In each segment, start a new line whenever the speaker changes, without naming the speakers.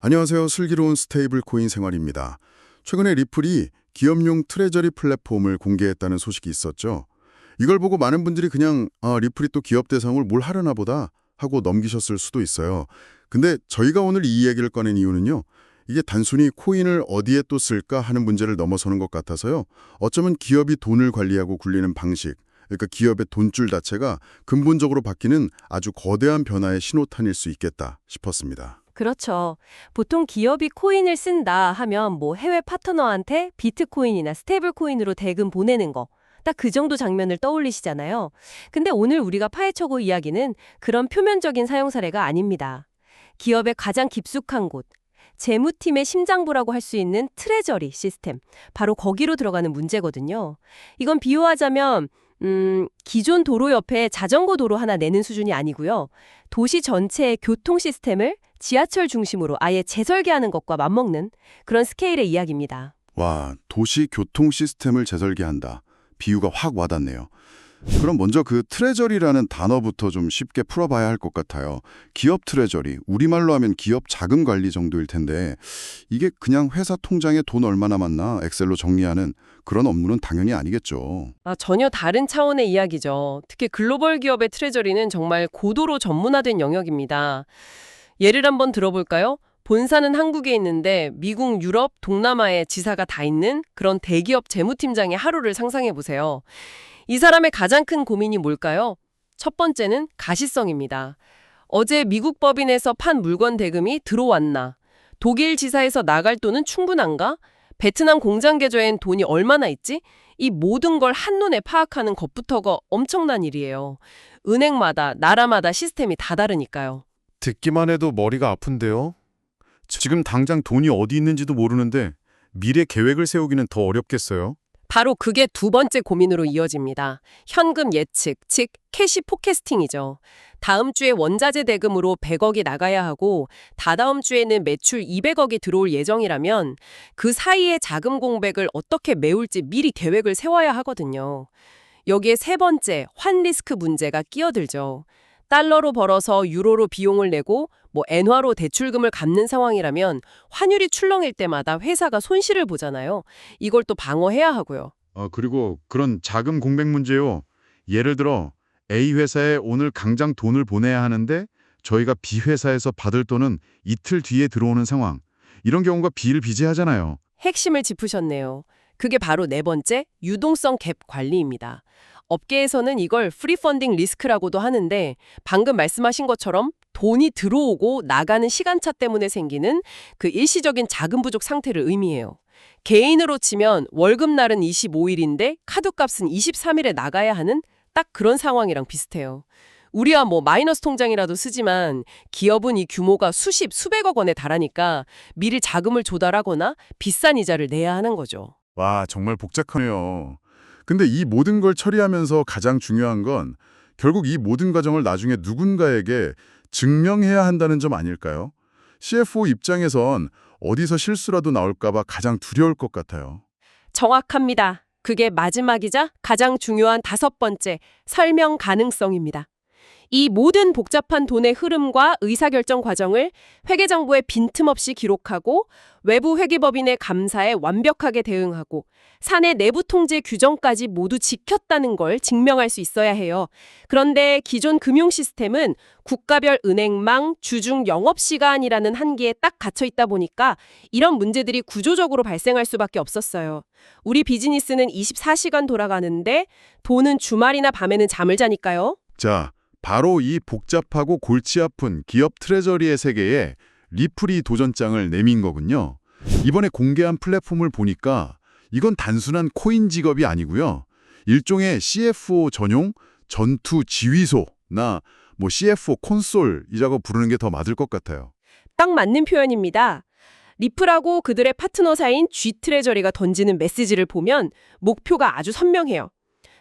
안녕하세요. 슬기로운 스테이블 코인 생활입니다. 최근에 리플이 기업용 트레저리 플랫폼을 공개했다는 소식이 있었죠. 이걸 보고 많은 분들이 그냥 아, 리플이 또 기업 대상을 뭘 하려나 보다 하고 넘기셨을 수도 있어요. 근데 저희가 오늘 이 이야기를 꺼낸 이유는요. 이게 단순히 코인을 어디에 또 쓸까 하는 문제를 넘어서는 것 같아서요. 어쩌면 기업이 돈을 관리하고 굴리는 방식, 그러니까 기업의 돈줄 자체가 근본적으로 바뀌는 아주 거대한 변화의 신호탄일 수 있겠다 싶었습니다.
그렇죠. 보통 기업이 코인을 쓴다 하면 뭐 해외 파트너한테 비트코인이나 스테이블 코인으로 대금 보내는 거. 딱 그 정도 장면을 떠올리시잖아요. 근데 오늘 우리가 파헤쳐볼 이야기는 그런 표면적인 사용 사례가 아닙니다. 기업의 가장 깊숙한 곳, 재무팀의 심장부라고 할 수 있는 트레저리 시스템, 바로 거기로 들어가는 문제거든요. 이건 비유하자면 음, 기존 도로 옆에 자전거 도로 하나 내는 수준이 아니고요. 도시 전체의 교통 시스템을 지하철 중심으로 아예 재설계하는 것과 맞먹는 그런 스케일의 이야기입니다.
와, 도시 교통 시스템을 재설계한다. 비유가 확 와닿네요. 그럼 먼저 그 트레저리라는 단어부터 좀 쉽게 풀어봐야 할 것 같아요. 기업 트레저리, 우리말로 하면 기업 자금 관리 정도일 텐데 이게 그냥 회사 통장에 돈 얼마 남았나 엑셀로 정리하는 그런 업무는 당연히 아니겠죠.
아, 전혀 다른 차원의 이야기죠. 특히 글로벌 기업의 트레저리는 정말 고도로 전문화된 영역입니다. 예를 한번 들어볼까요? 본사는 한국에 있는데 미국, 유럽, 동남아에 지사가 다 있는 그런 대기업 재무팀장의 하루를 상상해 보세요. 이 사람의 가장 큰 고민이 뭘까요? 첫 번째는 가시성입니다. 어제 미국 법인에서 판 물건 대금이 들어왔나? 독일 지사에서 나갈 돈은 충분한가? 베트남 공장 계좌엔 돈이 얼마나 있지? 이 모든 걸 한눈에 파악하는 것부터가 엄청난 일이에요. 은행마다, 나라마다 시스템이 다 다르니까요.
듣기만 해도 머리가 아픈데요. 지금 당장 돈이 어디 있는지도 모르는데 미래 계획을 세우기는 더 어렵겠어요.
바로 그게 두 번째 고민으로 이어집니다. 현금 예측, 즉 캐시 포캐스팅이죠. 다음 주에 원자재 대금으로 100억이 나가야 하고 다다음 주에는 매출 200억이 들어올 예정이라면 그 사이에 자금 공백을 어떻게 메울지 미리 계획을 세워야 하거든요. 여기에 세 번째, 환 리스크 문제가 끼어들죠. 달러로 벌어서 유로로 비용을 내고 뭐 엔화로 대출금을 갚는 상황이라면 환율이 출렁일 때마다 회사가 손실을 보잖아요. 이걸 또 방어해야 하고요.
어, 그리고 그런 자금 공백 문제요. 예를 들어 A 회사에 오늘 당장 돈을 보내야 하는데 저희가 B 회사에서 받을 돈은 이틀 뒤에 들어오는 상황. 이런 경우가 비일비재하잖아요.
핵심을 짚으셨네요. 그게 바로 네 번째 유동성 갭 관리입니다. 업계에서는 이걸 프리 펀딩 리스크라고도 하는데 방금 말씀하신 것처럼 돈이 들어오고 나가는 시간차 때문에 생기는 그 일시적인 자금 부족 상태를 의미해요. 개인으로 치면 월급날은 25일인데 카드값은 23일에 나가야 하는 딱 그런 상황이랑 비슷해요. 우리야 뭐 마이너스 통장이라도 쓰지만 기업은 이 규모가 수십, 수백억 원에 달하니까 미리 자금을 조달하거나 비싼 이자를 내야 하는 거죠.
와, 정말 복잡하네요. 근데 이 모든 걸 처리하면서 가장 중요한 건 결국 이 모든 과정을 나중에 누군가에게 증명해야 한다는 점 아닐까요? CFO 입장에선 어디서 실수라도 나올까 봐 가장 두려울 것 같아요.
정확합니다. 그게 마지막이자 가장 중요한 다섯 번째 설명 가능성입니다. 이 모든 복잡한 돈의 흐름과 의사결정 과정을 회계정보에 빈틈없이 기록하고 외부 회계법인의 감사에 완벽하게 대응하고 사내 내부 통제 규정까지 모두 지켰다는 걸 증명할 수 있어야 해요. 그런데 기존 금융 시스템은 국가별 은행망, 주중 영업시간이라는 한계에 딱 갇혀 있다 보니까 이런 문제들이 구조적으로 발생할 수밖에 없었어요. 우리 비즈니스는 24시간 돌아가는데 돈은 주말이나 밤에는 잠을 자니까요.
자, 바로 이 복잡하고 골치 아픈 기업 트레저리의 세계에 리플이 도전장을 내민 거군요. 이번에 공개한 플랫폼을 보니까 이건 단순한 코인 직업이 아니고요. 일종의 CFO 전용 전투 지휘소나 뭐 CFO 콘솔이라고 부르는 게 더 맞을 것 같아요.
딱 맞는 표현입니다. 리플하고 그들의 파트너사인 G트레저리가 던지는 메시지를 보면 목표가 아주 선명해요.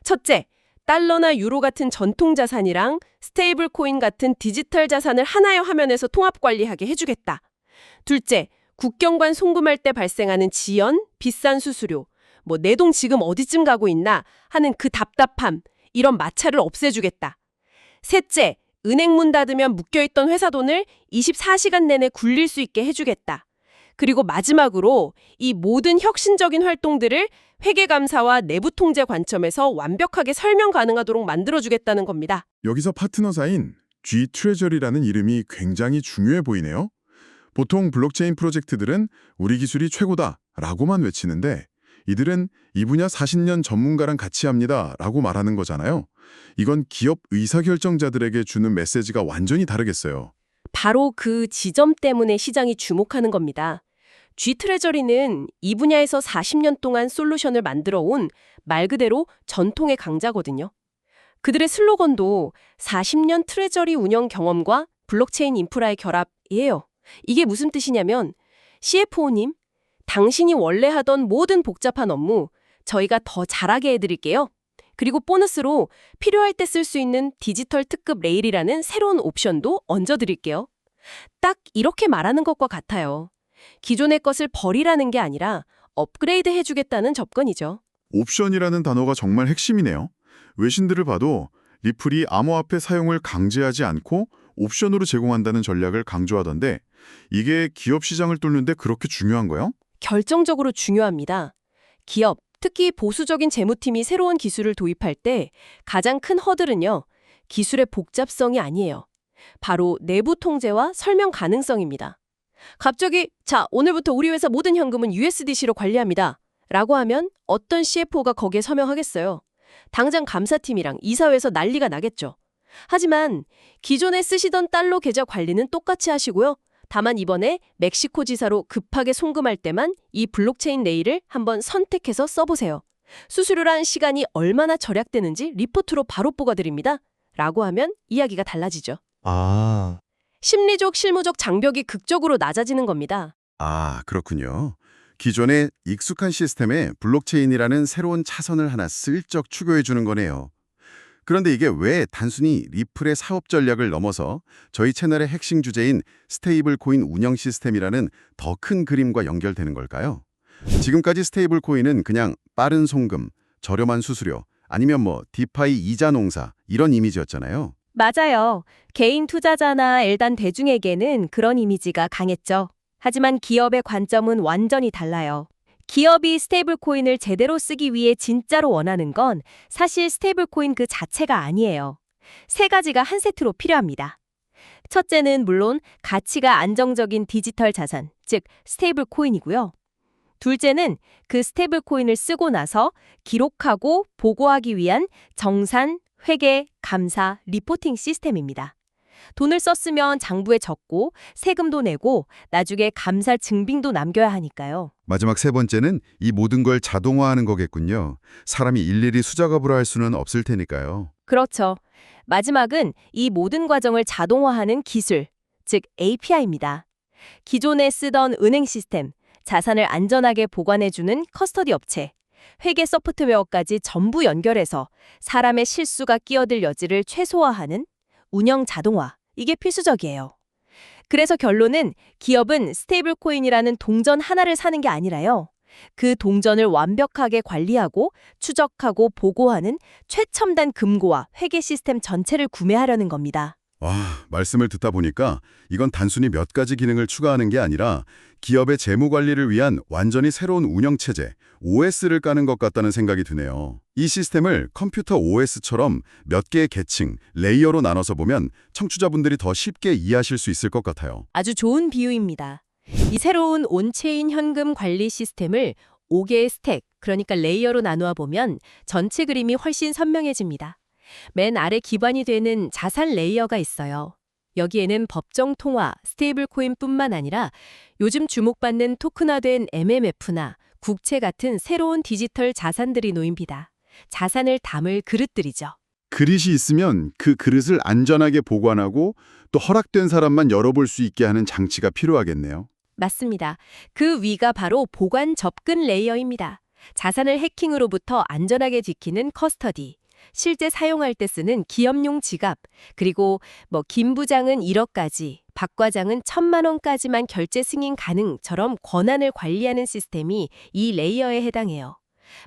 첫째, 달러나 유로 같은 전통 자산이랑 스테이블 코인 같은 디지털 자산을 하나의 화면에서 통합 관리하게 해주겠다. 둘째, 국경관 송금할 때 발생하는 지연, 비싼 수수료, 뭐 내 돈 지금 어디쯤 가고 있나 하는 그 답답함, 이런 마찰을 없애주겠다. 셋째, 은행 문 닫으면 묶여있던 회사 돈을 24시간 내내 굴릴 수 있게 해주겠다. 그리고 마지막으로 이 모든 혁신적인 활동들을 회계감사와 내부 통제 관점에서 완벽하게 설명 가능하도록 만들어주겠다는 겁니다.
여기서 파트너사인 G 트레저리라는 이름이 굉장히 중요해 보이네요. 보통 블록체인 프로젝트들은 우리 기술이 최고다 라고만 외치는데 이들은 이 분야 40년 전문가랑 같이 합니다 라고 말하는 거잖아요. 이건 기업 의사결정자들에게 주는 메시지가 완전히 다르겠어요.
바로 그 지점 때문에 시장이 주목하는 겁니다. G 트레저리는 이 분야에서 40년 동안 솔루션을 만들어 온 말 그대로 전통의 강자거든요. 그들의 슬로건도 40년 트레저리 운영 경험과 블록체인 인프라의 결합이에요. 이게 무슨 뜻이냐면 CFO님, 당신이 원래 하던 모든 복잡한 업무 저희가 더 잘하게 해드릴게요. 그리고 보너스로 필요할 때 쓸 수 있는 디지털 특급 레일이라는 새로운 옵션도 얹어드릴게요. 딱 이렇게 말하는 것과 같아요. 기존의 것을 버리라는 게 아니라 업그레이드 해주겠다는 접근이죠.
옵션이라는 단어가 정말 핵심이네요. 외신들을 봐도 리플이 암호화폐 사용을 강제하지 않고 옵션으로 제공한다는 전략을 강조하던데 이게 기업 시장을 뚫는데 그렇게 중요한 거요?
결정적으로 중요합니다. 기업, 특히 보수적인 재무팀이 새로운 기술을 도입할 때 가장 큰 허들은요, 기술의 복잡성이 아니에요. 바로 내부 통제와 설명 가능성입니다. 갑자기, 자, 오늘부터 우리 회사 모든 현금은 USDC로 관리합니다. 라고 하면 어떤 CFO가 거기에 서명하겠어요. 당장 감사팀이랑 이사회에서 난리가 나겠죠. 하지만 기존에 쓰시던 달러 계좌 관리는 똑같이 하시고요. 다만 이번에 멕시코 지사로 급하게 송금할 때만 이 블록체인 레일을 한번 선택해서 써보세요. 수수료란 시간이 얼마나 절약되는지 리포트로 바로 뽑아드립니다. 라고 하면 이야기가 달라지죠.
아,
심리적, 실무적 장벽이 극적으로 낮아지는 겁니다.
아, 그렇군요. 기존의 익숙한 시스템에 블록체인이라는 새로운 차선을 하나 슬쩍 추교해 주는 거네요. 그런데 이게 왜 단순히 리플의 사업 전략을 넘어서 저희 채널의 핵심 주제인 스테이블 코인 운영 시스템이라는 더 큰 그림과 연결되는 걸까요? 지금까지 스테이블 코인은 그냥 빠른 송금, 저렴한 수수료, 아니면 뭐 디파이 이자 농사 이런 이미지였잖아요.
맞아요. 개인 투자자나 일단 대중에게는 그런 이미지가 강했죠. 하지만 기업의 관점은 완전히 달라요. 기업이 스테이블 코인을 제대로 쓰기 위해 진짜로 원하는 건 사실 스테이블 코인 그 자체가 아니에요. 세 가지가 한 세트로 필요합니다. 첫째는 물론 가치가 안정적인 디지털 자산, 즉 스테이블 코인이고요. 둘째는 그 스테이블 코인을 쓰고 나서 기록하고 보고하기 위한 정산, 회계, 감사, 리포팅 시스템입니다. 돈을 썼으면 장부에 적고 세금도 내고 나중에 감사 증빙도 남겨야 하니까요.
마지막 세 번째는 이 모든 걸 자동화하는 거겠군요. 사람이 일일이 수작업으로 할 수는 없을 테니까요.
그렇죠. 마지막은 이 모든 과정을 자동화하는 기술, 즉 API입니다. 기존에 쓰던 은행 시스템, 자산을 안전하게 보관해주는 커스터디 업체, 회계 소프트웨어까지 전부 연결해서 사람의 실수가 끼어들 여지를 최소화하는 운영 자동화, 이게 필수적이에요. 그래서 결론은 기업은 스테이블 코인이라는 동전 하나를 사는 게 아니라요. 그 동전을 완벽하게 관리하고 추적하고 보고하는 최첨단 금고와 회계 시스템 전체를 구매하려는 겁니다.
와, 말씀을 듣다 보니까 이건 단순히 몇 가지 기능을 추가하는 게 아니라 기업의 재무 관리를 위한 완전히 새로운 운영 체제, OS를 까는 것 같다는 생각이 드네요. 이 시스템을 컴퓨터 OS처럼 몇 개의 계층, 레이어로 나눠서 보면 청취자분들이 더 쉽게 이해하실 수 있을 것 같아요.
아주 좋은 비유입니다. 이 새로운 온체인 현금 관리 시스템을 5개의 스택, 그러니까 레이어로 나누어 보면 전체 그림이 훨씬 선명해집니다. 맨 아래 기반이 되는 자산 레이어가 있어요. 여기에는 법정 통화, 스테이블 코인뿐만 아니라 요즘 주목받는 토큰화된 MMF나 국채 같은 새로운 디지털 자산들이 놓입니다. 자산을 담을 그릇들이죠.
그릇이 있으면 그 그릇을 안전하게 보관하고 또 허락된 사람만 열어볼 수 있게 하는 장치가 필요하겠네요.
맞습니다. 그 위가 바로 보관 접근 레이어입니다. 자산을 해킹으로부터 안전하게 지키는 커스터디, 실제 사용할 때 쓰는 기업용 지갑, 그리고 뭐 김 부장은 1억까지, 박 과장은 천만 원까지만 결제 승인 가능처럼 권한을 관리하는 시스템이 이 레이어에 해당해요.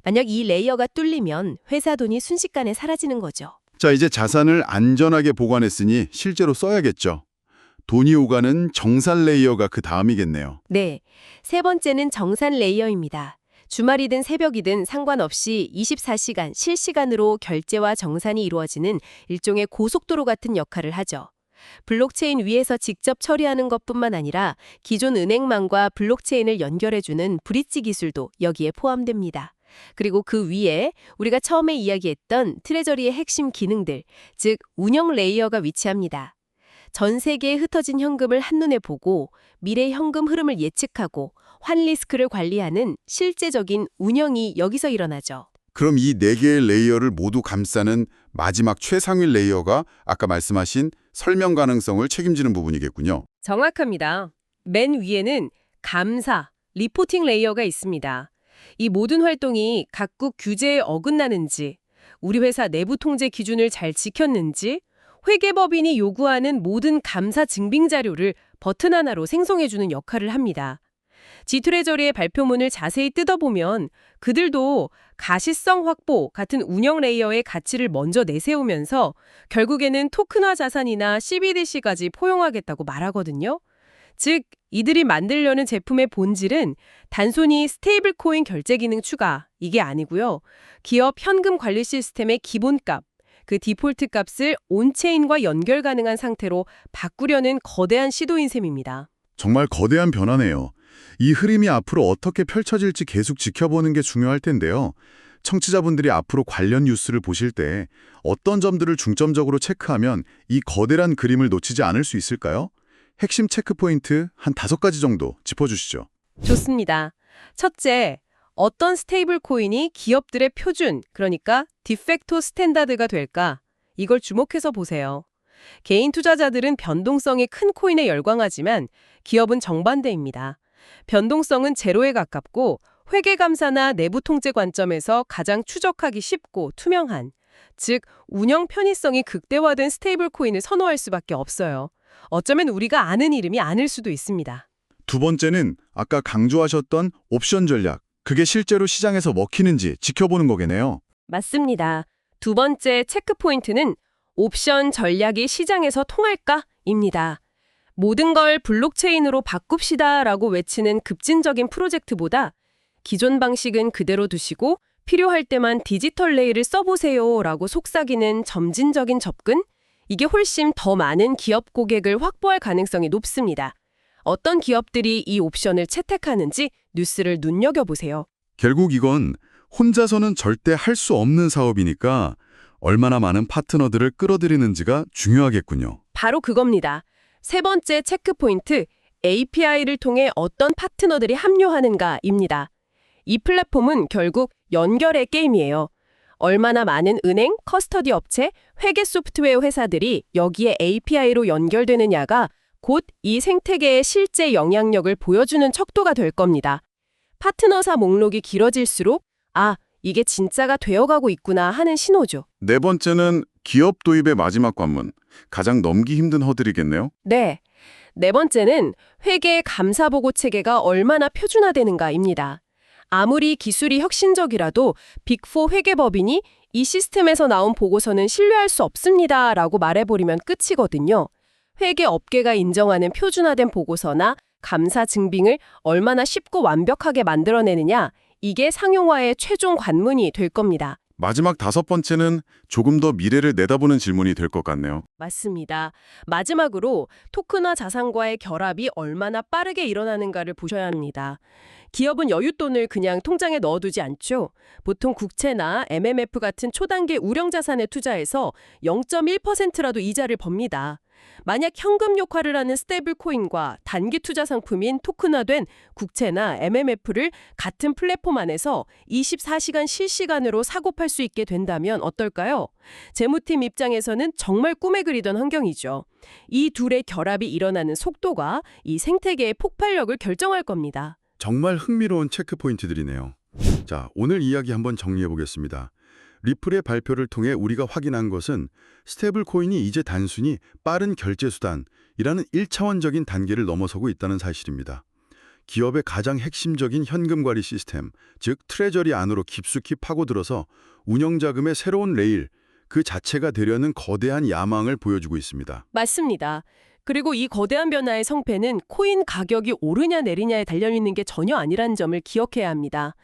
만약 이 레이어가 뚫리면 회사 돈이 순식간에 사라지는 거죠.
자, 이제 자산을 안전하게 보관했으니 실제로 써야겠죠. 돈이 오가는 정산 레이어가 그 다음이겠네요.
네. 세 번째는 정산 레이어입니다. 주말이든 새벽이든 상관없이 24시간 실시간으로 결제와 정산이 이루어지는 일종의 고속도로 같은 역할을 하죠. 블록체인 위에서 직접 처리하는 것뿐만 아니라 기존 은행망과 블록체인을 연결해주는 브릿지 기술도 여기에 포함됩니다. 그리고 그 위에 우리가 처음에 이야기했던 트레저리의 핵심 기능들, 즉 운영 레이어가 위치합니다. 전 세계에 흩어진 현금을 한눈에 보고 미래 현금 흐름을 예측하고 환 리스크를 관리하는 실제적인 운영이 여기서 일어나죠.
그럼 이 네 개의 레이어를 모두 감싸는 마지막 최상위 레이어가 아까 말씀하신 설명 가능성을 책임지는 부분이겠군요.
정확합니다. 맨 위에는 감사, 리포팅 레이어가 있습니다. 이 모든 활동이 각국 규제에 어긋나는지, 우리 회사 내부 통제 기준을 잘 지켰는지, 회계법인이 요구하는 모든 감사 증빙 자료를 버튼 하나로 생성해주는 역할을 합니다. 지트레저리의 발표문을 자세히 뜯어보면 그들도 가시성 확보 같은 운영 레이어의 가치를 먼저 내세우면서 결국에는 토큰화 자산이나 CBDC까지 포용하겠다고 말하거든요. 즉, 이들이 만들려는 제품의 본질은 단순히 스테이블 코인 결제 기능 추가, 이게 아니고요. 기업 현금 관리 시스템의 기본값, 그 디폴트 값을 온체인과 연결 가능한 상태로 바꾸려는 거대한 시도인 셈입니다.
정말 거대한 변화네요. 이 흐름이 앞으로 어떻게 펼쳐질지 계속 지켜보는 게 중요할 텐데요. 청취자분들이 앞으로 관련 뉴스를 보실 때 어떤 점들을 중점적으로 체크하면 이 거대한 그림을 놓치지 않을 수 있을까요? 핵심 체크 포인트 한 다섯 가지 정도 짚어주시죠.
좋습니다. 첫째, 어떤 스테이블 코인이 기업들의 표준, 그러니까 디팩토 스탠다드가 될까? 이걸 주목해서 보세요. 개인 투자자들은 변동성이 큰 코인에 열광하지만 기업은 정반대입니다. 변동성은 제로에 가깝고 회계 감사나 내부 통제 관점에서 가장 추적하기 쉽고 투명한, 즉 운영 편의성이 극대화된 스테이블 코인을 선호할 수밖에 없어요. 어쩌면 우리가 아는 이름이 아닐 수도 있습니다.
두 번째는 아까 강조하셨던 옵션 전략. 그게 실제로 시장에서 먹히는지 지켜보는 거겠네요.
맞습니다. 두 번째 체크 포인트는 옵션 전략이 시장에서 통할까?입니다. 모든 걸 블록체인으로 바꿉시다라고 외치는 급진적인 프로젝트보다 기존 방식은 그대로 두시고 필요할 때만 디지털 레일을 써보세요라고 속삭이는 점진적인 접근? 이게 훨씬 더 많은 기업 고객을 확보할 가능성이 높습니다. 어떤 기업들이 이 옵션을 채택하는지 뉴스를 눈여겨보세요.
결국 이건 혼자서는 절대 할 수 없는 사업이니까 얼마나 많은 파트너들을 끌어들이는지가 중요하겠군요.
바로 그겁니다. 세 번째 체크 포인트, API를 통해 어떤 파트너들이 합류하는가입니다. 이 플랫폼은 결국 연결의 게임이에요. 얼마나 많은 은행, 커스터디 업체, 회계 소프트웨어 회사들이 여기에 API로 연결되느냐가 곧 이 생태계의 실제 영향력을 보여주는 척도가 될 겁니다. 파트너사 목록이 길어질수록 아, 이게 진짜가 되어가고 있구나 하는 신호죠.
네 번째는 기업 도입의 마지막 관문. 가장 넘기 힘든 허들이겠네요.
네. 네 번째는 회계 감사 보고 체계가 얼마나 표준화되는가입니다. 아무리 기술이 혁신적이라도 빅4 회계법인이 이 시스템에서 나온 보고서는 신뢰할 수 없습니다 라고 말해버리면 끝이거든요. 회계 업계가 인정하는 표준화된 보고서나 감사 증빙을 얼마나 쉽고 완벽하게 만들어내느냐, 이게 상용화의 최종 관문이 될 겁니다.
마지막 다섯 번째는 조금 더 미래를 내다보는 질문이 될 것 같네요.
맞습니다. 마지막으로 토큰화 자산과의 결합이 얼마나 빠르게 일어나는가를 보셔야 합니다. 기업은 여윳돈을 그냥 통장에 넣어두지 않죠. 보통 국채나 MMF 같은 초단계 우량 자산에 투자해서 0.1%라도 이자를 법니다. 만약 현금 역할을 하는 스테이블 코인과 단기 투자 상품인 토큰화된 국채나 MMF를 같은 플랫폼 안에서 24시간 실시간으로 사고 팔 수 있게 된다면 어떨까요? 재무팀 입장에서는 정말 꿈에 그리던 환경이죠. 이 둘의 결합이 일어나는 속도가 이 생태계의 폭발력을 결정할 겁니다.
정말 흥미로운 체크 포인트들이네요. 자, 오늘 이야기 한번 정리해 보겠습니다. 리플의 발표를 통해 우리가 확인한 것은 스테이블 코인이 이제 단순히 빠른 결제 수단이라는 1차원적인 단계를 넘어서고 있다는 사실입니다. 기업의 가장 핵심적인 현금 관리 시스템, 즉 트레저리 안으로 깊숙이 파고들어서 운영 자금의 새로운 레일, 그 자체가 되려는 거대한 야망을 보여주고 있습니다.
맞습니다. 그리고 이 거대한 변화의 성패는 코인 가격이 오르냐 내리냐에 달려있는 게 전혀 아니란 점을 기억해야 합니다.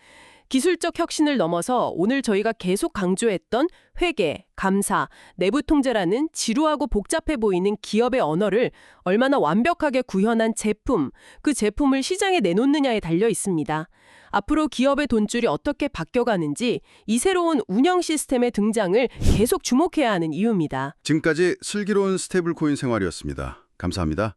기술적 혁신을 넘어서 오늘 저희가 계속 강조했던 회계, 감사, 내부 통제라는 지루하고 복잡해 보이는 기업의 언어를 얼마나 완벽하게 구현한 제품, 그 제품을 시장에 내놓느냐에 달려 있습니다. 앞으로 기업의 돈줄이 어떻게 바뀌어가는지 이 새로운 운영 시스템의 등장을 계속 주목해야 하는 이유입니다.
지금까지 슬기로운 스테이블 코인 생활이었습니다. 감사합니다.